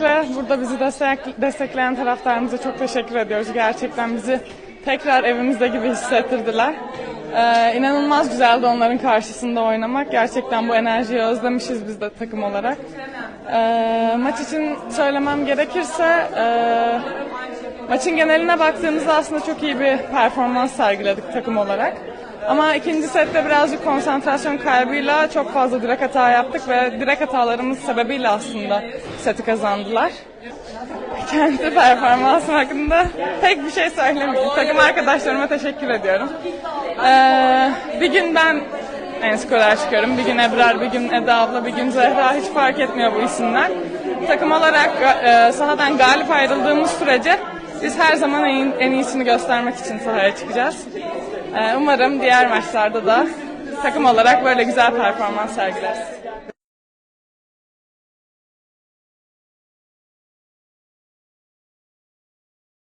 Öncelikle burada bizi destek, destekleyen taraftarımıza çok teşekkür ediyoruz. Gerçekten bizi tekrar evimizde gibi hissettirdiler. Ee, inanılmaz güzeldi onların karşısında oynamak. Gerçekten bu enerjiyi özlemişiz biz de takım olarak. Ee, maç için söylemem gerekirse e, maçın geneline baktığımızda aslında çok iyi bir performans sergiledik takım olarak. Ama ikinci sette birazcık konsantrasyon kaybıyla çok fazla direk hata yaptık ve direk hatalarımız sebebiyle aslında seti kazandılar. Kendi performansım hakkında pek bir şey söylemeyeyim. Takım arkadaşlarıma teşekkür ediyorum. Ee, bir gün ben en skorer çıkıyorum. Bir gün Ebrar, bir gün Eda abla, bir gün Zehra. Hiç fark etmiyor bu isimler. Takım olarak e, sahadan galip ayrıldığımız sürece biz her zaman en, en iyisini göstermek için sahaya çıkacağız. Ee, umarım diğer maçlarda da takım olarak böyle güzel performans sergileriz.